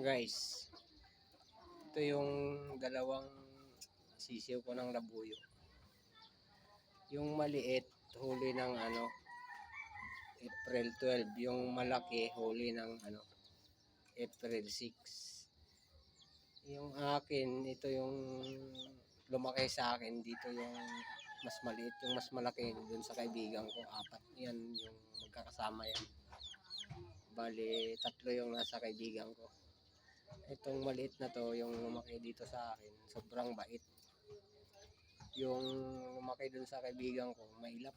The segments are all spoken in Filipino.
Guys, ito yung dalawang sisiw ko ng labuyo. Yung maliit, huli ng ano, April 12. Yung malaki, huli ng ano, April 6. Yung akin, ito yung lumaki sa akin. Dito yung mas maliit, yung mas malaki dun sa kaibigan ko. Apat yan, yung magkakasama yan. Bali, tatlo yung nasa kaibigan ko. Itong maliit na to, yung lumaki dito sa akin, sobrang bait. Yung lumaki dun sa kaibigan ko, mailap.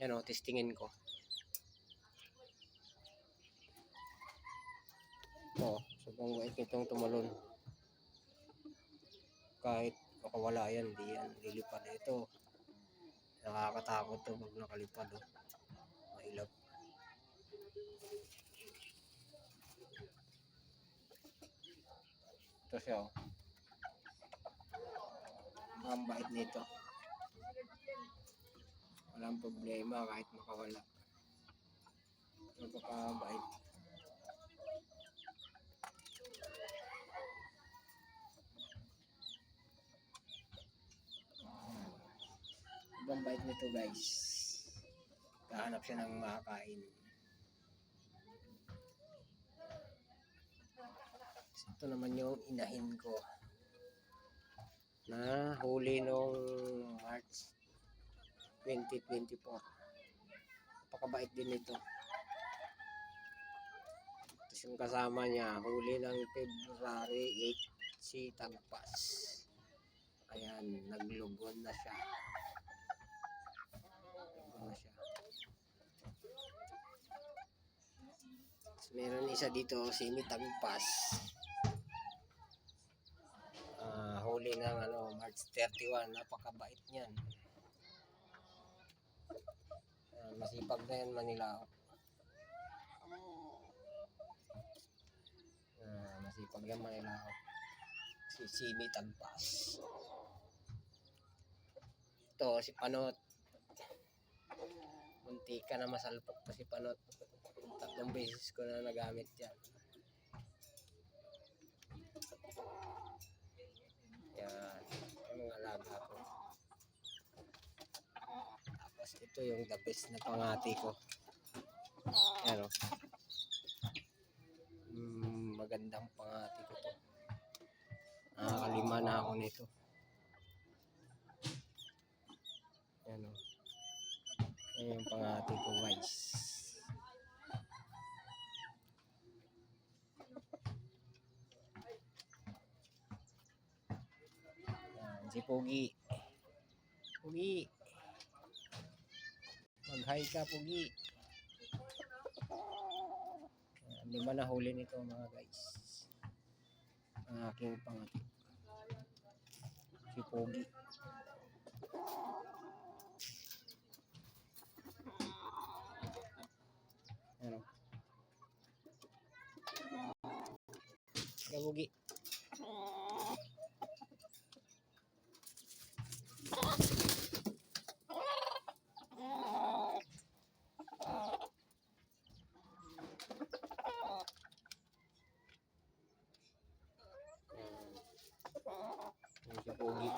Yan o, testingin ko. Oo, sobrang bait nitong tumalon. Kahit makawala yan, di yan, lilipad. Ito, nakakatakot to pag nakalipad. Oh. Mailap. Ito siya oh. Ang bait nito. Walang problema kahit makawala. Napakabait. Ibang bait nito guys. Kahanap siya ng makakain. Ito naman yung inahin ko na huli nung March 2024. Napakabait din ito. Tapos yung kasama niya, huli ng February 8 si Tagpas. Ayan, naglugon na siya. Naglugon na siya. Meron isa dito, si Tagpas. Ah, huli ng ano, March 31. Napakabait niyan. Ah, masipag na yan Manila. Ah, masipag yan Manila. Si Simi Tagpas. Ito, si Panot. Munti ka na masalpok pa si Panot. Tatlong beses ko na nagamit. Yan. Yung mga alaga ko. Tapos ito yung the best na pangati ko. Yan o. Mm, magandang pangati ko to. Nakakalima na ako nito. Yan o. Yan yung pangati ko guys. Yan, si Pogi. Pogi. Mag-hi ka, Pogi. Yan, lima na huli nito mga guys. Ang aking pangati. Si Pogi. Ano? Kaya Pogi. 的供应。